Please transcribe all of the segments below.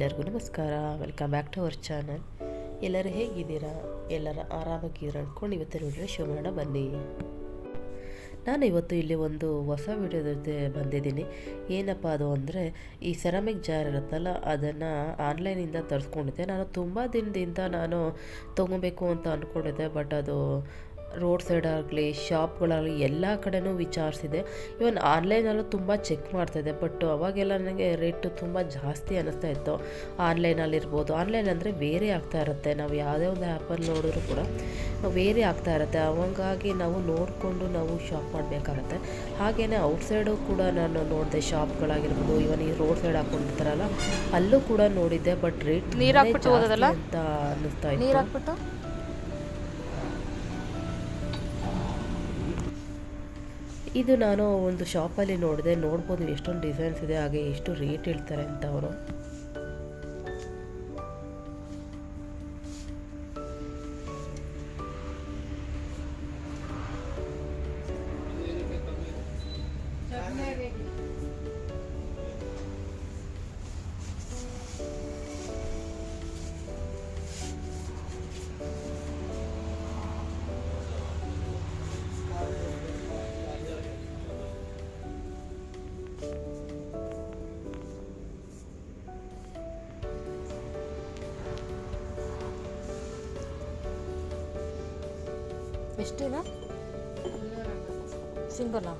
ಎಲ್ಲರಿಗೂ ನಮಸ್ಕಾರ. Welcome back to our channel ಎಲ್ಲರೂ ಹೇಗಿದ್ದೀರಾ? ಎಲ್ಲರ ಆರಾಮಾಗಿದ್ದೀರಾ ಅಂದ್ಕೊಂಡು ಇವತ್ತಿನ ವಿಡಿಯೋ ಶೋ ಮಾಡೋಣ ಬನ್ನಿ. ನಾನು ಇವತ್ತು ಇಲ್ಲಿ ಒಂದು ಹೊಸ ವಿಡಿಯೋ ಜೊತೆ ಬಂದಿದ್ದೀನಿ. ಏನಪ್ಪ ಅದು ಅಂದರೆ, ಈ ಸೆರಾಮಿಕ್ ಜಾರ್ ಇರುತ್ತಲ್ಲ, ಅದನ್ನು ಆನ್ಲೈನಿಂದ ತರಿಸ್ಕೊಂಡಿದ್ದೆ. ನಾನು ತುಂಬ ದಿನದಿಂದ ನಾನು ತೊಗೊಬೇಕು ಅಂತ ಅಂದ್ಕೊಂಡಿದ್ದೆ ಬಟ್ ಅದು ರೋಡ್ ಸೈಡ್ ಆಗಲಿ ಶಾಪ್ಗಳಾಗಲಿ ಎಲ್ಲ ಕಡೆನೂ ವಿಚಾರಿಸಿದೆ. ಇವನ್ ಆನ್ಲೈನಲ್ಲೂ ತುಂಬ ಚೆಕ್ ಮಾಡ್ತಾಯಿದ್ದೆ ಬಟ್ ಅವಾಗೆಲ್ಲ ನನಗೆ ರೇಟು ತುಂಬ ಜಾಸ್ತಿ ಅನ್ನಿಸ್ತಾ ಇತ್ತು. ಆನ್ಲೈನಲ್ಲಿರ್ಬೋದು ಆನ್ಲೈನ್ ಅಂದರೆ ಬೇರೆ ಆಗ್ತಾ ಇರುತ್ತೆ. ನಾವು ಯಾವುದೇ ಒಂದು ಆ್ಯಪಲ್ಲಿ ನೋಡಿದ್ರು ಕೂಡ ಬೇರೆ ಆಗ್ತಾ ಇರುತ್ತೆ. ಅವಂಗಾಗಿ ನಾವು ನೋಡಿಕೊಂಡು ನಾವು ಶಾಪ್ ಮಾಡಬೇಕಾಗತ್ತೆ. ಹಾಗೆಯೇ ಔಟ್ಸೈಡು ಕೂಡ ನಾನು ನೋಡಿದೆ ಶಾಪ್ಗಳಾಗಿರ್ಬೋದು ಇವನ್ ಈ ರೋಡ್ ಸೈಡ್ ಹಾಕೊಂಡಿರ್ತಾರಲ್ಲ ಅಲ್ಲೂ ಕೂಡ ನೋಡಿದ್ದೆ ಬಟ್ ರೇಟ್? ಅಂತ ಅನ್ನಿಸ್ತಾ ಇತ್ತು. ಇದು ನಾನು ಒಂದು ಶಾಪಲ್ಲಿ ನೋಡಿದೆ. ನೋಡ್ಬೋದು ಎಷ್ಟೊಂದು ಡಿಸೈನ್ಸ್ ಇದೆ, ಹಾಗೆ ಎಷ್ಟು ರೇಟ್ ಹೇಳ್ತಾರೆ ಅಂತ ಅವರು. ಎಷ್ಟಿದೆ ಸಿಂಗಲ್ಲ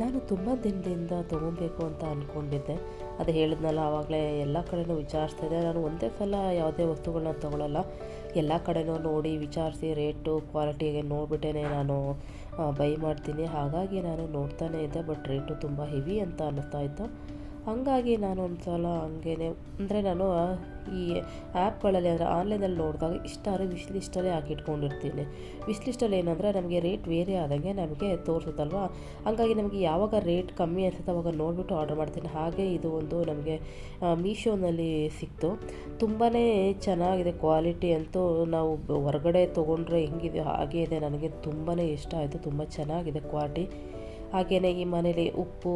ನಾನು ತುಂಬ ದಿನದಿಂದ ತೊಗೊಬೇಕು ಅಂತ ಅಂದ್ಕೊಂಡಿದ್ದೆ ಅದು ಹೇಳಿದ್ನಲ್ಲ, ಆವಾಗಲೇ ಎಲ್ಲ ಕಡೆನೂ ವಿಚಾರಿಸ್ತಿದ್ದೆ ನಾನು ಒಂದೇ ಸಲ ಯಾವುದೇ ವಸ್ತುಗಳನ್ನ ತೊಗೊಳಲ್ಲ. ಎಲ್ಲ ಕಡೆನೂ ನೋಡಿ ವಿಚಾರಿಸಿ ರೇಟು, ಕ್ವಾಲಿಟಿಗೆ ನೋಡಿಬಿಟ್ಟೇ ನಾನು ಬೈ ಮಾಡ್ತೀನಿ. ಹಾಗಾಗಿ ನಾನು ನೋಡ್ತಾನೇ ಇದ್ದೆ, ಬಟ್ ರೇಟು ತುಂಬ ಹೆವಿ ಅಂತ ಅನ್ನಿಸ್ತಾ ಇತ್ತು. ಹಂಗಾಗಿ ನಾನು ಒಂದು ಸಲ ಹಂಗೇನೆ, ಅಂದರೆ ನಾನು ಈ ಆ್ಯಪ್ಗಳಲ್ಲಿ ಅಂದರೆ ಆನ್ಲೈನಲ್ಲಿ ನೋಡಿದಾಗ ಇಷ್ಟ ವಿಶ್ ಲಿಸ್ಟಲ್ಲೇ ಹಾಕಿಟ್ಕೊಂಡಿರ್ತೀನಿ. ವಿಶ್ ಲಿಸ್ಟಲ್ಲಿ ಏನಂದರೆ ನಮಗೆ ರೇಟ್ ವೇರಿ ಆದಂಗೆ ನಮಗೆ ತೋರಿಸುತ್ತಲ್ವಾ? ಹಂಗಾಗಿ ನಮಗೆ ಯಾವಾಗ ರೇಟ್ ಕಮ್ಮಿ ಅನ್ಸುತ್ತೆ ಅವಾಗ ನೋಡಿಬಿಟ್ಟು ಆರ್ಡರ್ ಮಾಡ್ತೀನಿ. ಹಾಗೆ ಇದು ಒಂದು ನಮಗೆ ಮೀಶೋನಲ್ಲಿ ಸಿಕ್ತು. ತುಂಬಾ ಚೆನ್ನಾಗಿದೆ ಕ್ವಾಲಿಟಿ ಅಂತೂ ನಾವು ಹೊರಗಡೆ ತೊಗೊಂಡ್ರೆ ಹೆಂಗಿದೆ, ಹಾಗೆ ಇದೆ, ನನಗೆ ತುಂಬಾ ಇಷ್ಟ ಆಯಿತು. ತುಂಬ ಚೆನ್ನಾಗಿದೆ ಕ್ವಾಲಿಟಿ. ಹಾಗೆಯೇ ಈ ಮನೇಲಿ ಉಪ್ಪು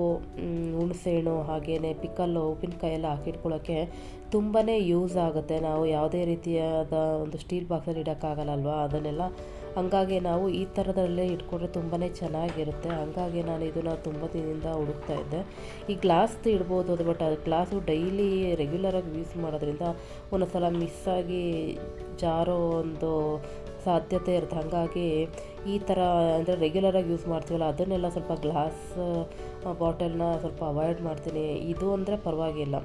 ಹುಣಸೆಹಣ್ಣು ಹಾಗೆಯೇ ಪಿಕಲ್ಲು ಉಪ್ಪಿನಕಾಯಿ ಎಲ್ಲ ಹಾಕಿಟ್ಕೊಳ್ಳೋಕ್ಕೆ ತುಂಬಾ ಯೂಸ್ ಆಗುತ್ತೆ. ನಾವು ಯಾವುದೇ ರೀತಿಯಾದ ಒಂದು ಸ್ಟೀಲ್ ಬಾಕ್ಸಲ್ಲಿ ಇಡೋಕ್ಕಾಗಲ್ಲಲ್ವಾ? ಅದನ್ನೆಲ್ಲ ಹಂಗಾಗಿ ನಾವು ಈ ಥರದಲ್ಲೇ ಇಟ್ಕೊಂಡ್ರೆ ತುಂಬಾ ಚೆನ್ನಾಗಿರುತ್ತೆ. ಹಂಗಾಗಿ ನಾನು ಇದನ್ನು ತುಂಬ ದಿನದಿಂದ ಹುಡುಕ್ತಾ ಇದ್ದೆ. ಈ ಗ್ಲಾಸ್ದು ಇಡ್ಬೋದು ಅದು ಬಟ್ ಅದು ಗ್ಲಾಸು ಡೈಲಿ ರೆಗ್ಯುಲರಾಗಿ ಯೂಸ್ ಮಾಡೋದ್ರಿಂದ ಒಂದೊಂದು ಸಲ ಮಿಸ್ಸಾಗಿ ಜಾರೋ ಒಂದು ಸಾಧ್ಯತೆ ಇರುತ್ತೆ ಹಾಗಾಗಿ ಈ ಥರ ಅಂದರೆ ರೆಗ್ಯುಲರಾಗಿ ಯೂಸ್ ಮಾಡ್ತೀವಲ್ಲ, ಅದನ್ನೆಲ್ಲ ಸ್ವಲ್ಪ ಗ್ಲಾಸ್ ಬಾಟಲ್ನ ಸ್ವಲ್ಪ ಅವಾಯ್ಡ್ ಮಾಡ್ತೀನಿ. ಇದು ಅಂದರೆ ಪರವಾಗಿಲ್ಲ.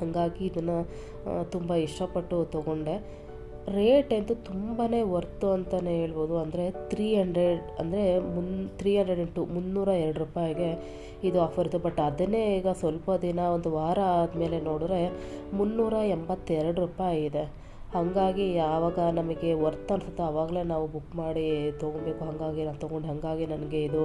ಹಾಗಾಗಿ ಇದನ್ನು ತುಂಬ ಇಷ್ಟಪಟ್ಟು ತೊಗೊಂಡೆ. ರೇಟ್ ಅಂತೂ ತುಂಬಾ ವರ್ತು ಅಂತಲೇ ಹೇಳ್ಬೋದು. ಅಂದರೆ ತ್ರೀ ಹಂಡ್ರೆಡ್ ಅಂದರೆ ಮುನ್ ತ್ರೀ ಹಂಡ್ರೆಡ್ ಇಂಟು ಮುನ್ನೂರ ಎರಡು ರೂಪಾಯಿಗೆ ಇದು ಆಫರ್ ಇತ್ತು. ಬಟ್ ಅದನ್ನೇ ಈಗ ಸ್ವಲ್ಪ ದಿನ, ಒಂದು ವಾರ ಆದಮೇಲೆ ನೋಡಿದ್ರೆ ಮುನ್ನೂರ ಎಂಬತ್ತೆರಡು ರೂಪಾಯಿ ಇದೆ. ಹಾಗಾಗಿ ಯಾವಾಗ ನಮಗೆ ವರ್ತ್ ಅನ್ಸುತ್ತೋ ಆವಾಗಲೇ ನಾವು ಬುಕ್ ಮಾಡಿ ತೊಗೊಬೇಕು. ಹಾಗಾಗಿ ನಾನು ತೊಗೊಂಡು ಹಾಗಾಗಿ ನನಗೆ ಇದು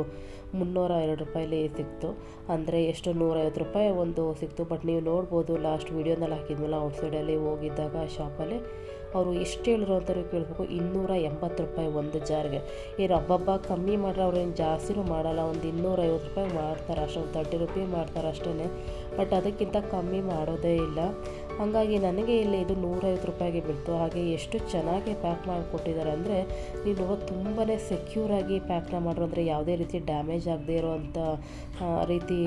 ಮುನ್ನೂರ ಎರಡು ರೂಪಾಯಲ್ಲಿ ಸಿಕ್ತು. ಅಂದರೆ ಎಷ್ಟು? ನೂರೈವತ್ತು ರೂಪಾಯಿ ಒಂದು ಸಿಕ್ತು. ಬಟ್ ನೀವು ನೋಡ್ಬೋದು ಲಾಸ್ಟ್ ವೀಡಿಯೋನಲ್ಲಿ ಹಾಕಿದ್ಮೇಲೆ ಔಟ್ಸೈಡಲ್ಲಿ ಹೋಗಿದ್ದಾಗ ಶಾಪಲ್ಲಿ ಅವರು ಎಷ್ಟು ಹೇಳಿದ್ರು ಅಂತ ಕೇಳಬೇಕು. ಇನ್ನೂರ ಎಂಬತ್ತು ರೂಪಾಯಿ ಒಂದು ಜಾರ್ಗೆ. ಏನು ಹಬ್ಬಬ್ಬ ಕಮ್ಮಿ ಮಾಡ್ರೆ ಅವ್ರೇನು ಜಾಸ್ತಿನೂ ಮಾಡಲ್ಲ. ಒಂದು ಇನ್ನೂರೈವತ್ತು ರೂಪಾಯಿ ಮಾಡ್ತಾರೆ ಅಷ್ಟೊಂದು ತರ್ಟಿ ರುಪಿ ಮಾಡ್ತಾರೆ ಅಷ್ಟೇ ಬಟ್ ಅದಕ್ಕಿಂತ ಕಮ್ಮಿ ಮಾಡೋದೇ ಇಲ್ಲ. ಹಾಗಾಗಿ ನನಗೆ ಇಲ್ಲಿ ಇದು ನೂರೈವತ್ತು ರೂಪಾಯಿಗೆ ಬೀಳ್ತು ಹಾಗೆ ಎಷ್ಟು ಚೆನ್ನಾಗಿ ಪ್ಯಾಕ್ ಮಾಡಿಕೊಟ್ಟಿದ್ದಾರೆ ಅಂದರೆ ನೀವು ತುಂಬಾ ಸೆಕ್ಯೂರಾಗಿ ಪ್ಯಾಕ್ನ ಮಾಡಿರೋ ಅಂದರೆ ಯಾವುದೇ ರೀತಿ ಡ್ಯಾಮೇಜ್ ಆಗದೆ ಇರೋವಂಥ ರೀತಿ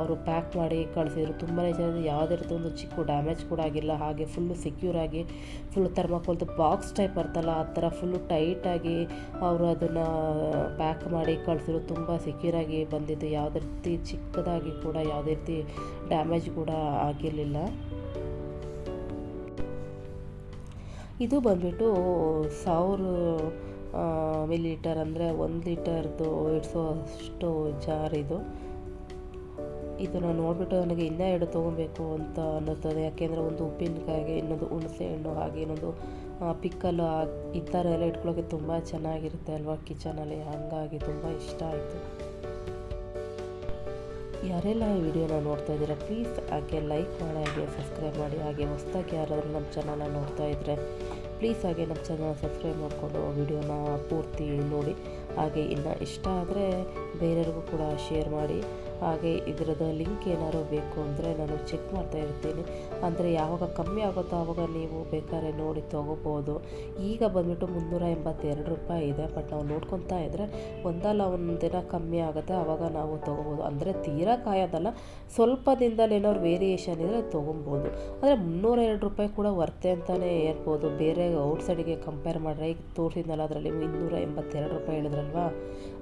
ಅವರು ಪ್ಯಾಕ್ ಮಾಡಿ ಕಳಿಸಿದ್ರು. ತುಂಬಾ ಚೆನ್ನಾಗಿ ಯಾವುದೇ ರೀತಿ ಒಂದು ಚಿಕ್ಕ ಡ್ಯಾಮೇಜ್ ಕೂಡ ಆಗಿಲ್ಲ. ಹಾಗೆ ಫುಲ್ಲು ಸೆಕ್ಯೂರಾಗಿ ಫುಲ್ ಥರ್ಮಾಕೋಲ್ದು ಬಾಕ್ಸ್ ಟೈಪ್ ಬರ್ತಲ್ಲ ಆ ಥರ ಫುಲ್ಲು ಟೈಟಾಗಿ ಅವರು ಅದನ್ನು ಪ್ಯಾಕ್ ಮಾಡಿ ಕಳಿಸಿದ್ರು. ತುಂಬ ಸೆಕ್ಯೂರಾಗಿ ಬಂದಿದ್ದು ಯಾವುದೇ ರೀತಿ ಚಿಕ್ಕದಾಗಿ ಕೂಡ, ಯಾವುದೇ ರೀತಿ ಡ್ಯಾಮೇಜ್ ಕೂಡ ಆಗಿರಲಿಲ್ಲ. ಇದು ಬಂದ್ಬಿಟ್ಟು ಸಾವಿರ ಮಿಲಿ ಲೀಟರ್ ಅಂದರೆ ಒಂದು ಲೀಟರ್ದು ಇಡಿಸೋ ಅಷ್ಟು ಜಾರ್ ಇದು. ಇದನ್ನು ನೋಡಿಬಿಟ್ಟು ನನಗೆ ಇನ್ನೂ ಎರಡು ತೊಗೊಬೇಕು ಅಂತ ಅನ್ನಿಸ್ತದೆ ಯಾಕೆಂದರೆ ಒಂದು ಉಪ್ಪಿನಕಾಯಿಗೆ ಇನ್ನೊಂದು ಹುಣಸೆ ಹಣ್ಣು ಹಾಗೆ ಇನ್ನೊಂದು ಪಿಕ್ಕಲ್ಲು ಈ ಥರ ಎಲ್ಲ ಇಟ್ಕೊಳ್ಳೋಕೆ ತುಂಬ ಚೆನ್ನಾಗಿರುತ್ತೆ ಅಲ್ವಾ ಕಿಚನಲ್ಲಿ. ಹಾಗಾಗಿ ತುಂಬ ಇಷ್ಟ ಆಯಿತು. ಯಾರೆಲ್ಲ ಈ ವಿಡಿಯೋನ ನೋಡ್ತಾ ಇದ್ದೀರಾ ಪ್ಲೀಸ್ ಹಾಗೆ ಲೈಕ್ ಮಾಡಿ, ಹಾಗೆ ಸಬ್ಸ್ಕ್ರೈಬ್ ಮಾಡಿ, ಹಾಗೆ ಹೊಸ್ದಾಗಿ ಯಾರಾದರೂ ನಮ್ಮ ಚಾನಲ್ನ ನೋಡ್ತಾ ಇದ್ದರೆ ಪ್ಲೀಸ್ ಹಾಗೆ ನಮ್ಮ ಚಾನಲ್ ಸಬ್ಸ್ಕ್ರೈಬ್ ಮಾಡಿಕೊಂಡು ವಿಡಿಯೋನ ಪೂರ್ತಿ ನೋಡಿ. ಹಾಗೆ ಇನ್ನು ಇಷ್ಟ ಆದರೆ ಬೇರೆಯವ್ರಿಗೂ ಕೂಡ ಶೇರ್ ಮಾಡಿ. ಹಾಗೆ ಇದರದ ಲಿಂಕ್ ಏನಾದ್ರು ಬೇಕು ಅಂದರೆ ನಾನು ಚೆಕ್ ಮಾಡ್ತಾ ಇರ್ತೀನಿ. ಅಂದರೆ ಯಾವಾಗ ಕಮ್ಮಿ ಆಗುತ್ತೋ ಆವಾಗ ನೀವು ಬೇಕಾದ್ರೆ ನೋಡಿ ತೊಗೋಬೋದು. ಈಗ ಬಂದುಬಿಟ್ಟು ಮುನ್ನೂರ ಎಂಬತ್ತೆರಡು ರೂಪಾಯಿ ಇದೆ. ಬಟ್ ನಾವು ನೋಡ್ಕೊತಾ ಇದ್ದರೆ ಒಂದಲ್ಲ ಒಂದು ದಿನ ಕಮ್ಮಿ ಆಗುತ್ತೆ. ಆವಾಗ ನಾವು ತೊಗೋಬೋದು. ಅಂದರೆ ತೀರಾ ಕಾಯೋದಲ್ಲ. ಸ್ವಲ್ಪ ದಿನದಲ್ಲಿ ಏನಾದ್ರು ವೇರಿಯೇಷನ್ ಇದ್ದರೆ ತೊಗೊಬೋದು. ಅಂದರೆ ಮುನ್ನೂರ ಎರಡು ರೂಪಾಯಿ ಕೂಡ ವರ್ತೆ ಅಂತಲೇ ಹೇಳ್ಬೋದು. ಬೇರೆ ಔಟ್ಸೈಡಿಗೆ ಕಂಪೇರ್ ಮಾಡಿದ್ರೆ ಈಗ ತೋರಿಸಿದ್ನಲ್ಲ, ಅದರಲ್ಲಿ ಇನ್ನೂರ ಎಂಬತ್ತೆರಡು ರೂಪಾಯಿ ಹೇಳಿದ್ರಲ್ವಾ?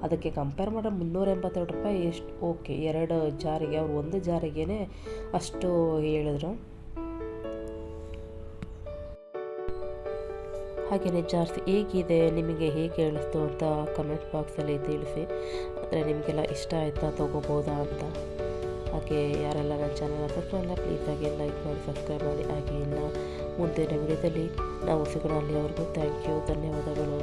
ಅದಕ್ಕೆ ಕಂಪೇರ್ ಮಾಡೋ ಮುನ್ನೂರ ಎಂಬತ್ತೆರಡು ರೂಪಾಯಿ ಎಷ್ಟು ಓಕೆ ಎರಡು ಜಾರಿಗೆ, ಅವ್ರು ಒಂದು ಜಾರಿಗೆ ಅಷ್ಟು ಹೇಳಿದ್ರು. ಹಾಗೆಯೇ ಜಾರ್ಸ್ ಹೇಗಿದೆ, ನಿಮಗೆ ಹೇಗೆ ಹೇಳಿಸ್ತು ಅಂತ ಕಮೆಂಟ್ ಬಾಕ್ಸಲ್ಲಿ ತಿಳಿಸಿ. ಅಂದರೆ ನಿಮಗೆಲ್ಲ ಇಷ್ಟ ಆಯಿತಾ, ತೊಗೋಬೋದಾ ಅಂತ. ಹಾಗೆ ಯಾರೆಲ್ಲ ನನ್ನ ಚಾನಲ್ ಸಬ್ಸ್ಕ್ರೈಬ್ ಪ್ಲೀಸ್ ಆಗಿ ಲೈಕ್ ಮಾಡಿ ಸಬ್ಸ್ಕ್ರೈಬ್ ಮಾಡಿ. ಹಾಗೆ ಇನ್ನು ಮುಂದಿನ ವಿಡಿಯೋದಲ್ಲಿ ನಾವು ಸಿಗೋಣ ಅಲ್ಲಿವರೆಗೂ. ಥ್ಯಾಂಕ್ ಯು ಧನ್ಯವಾದಗಳು.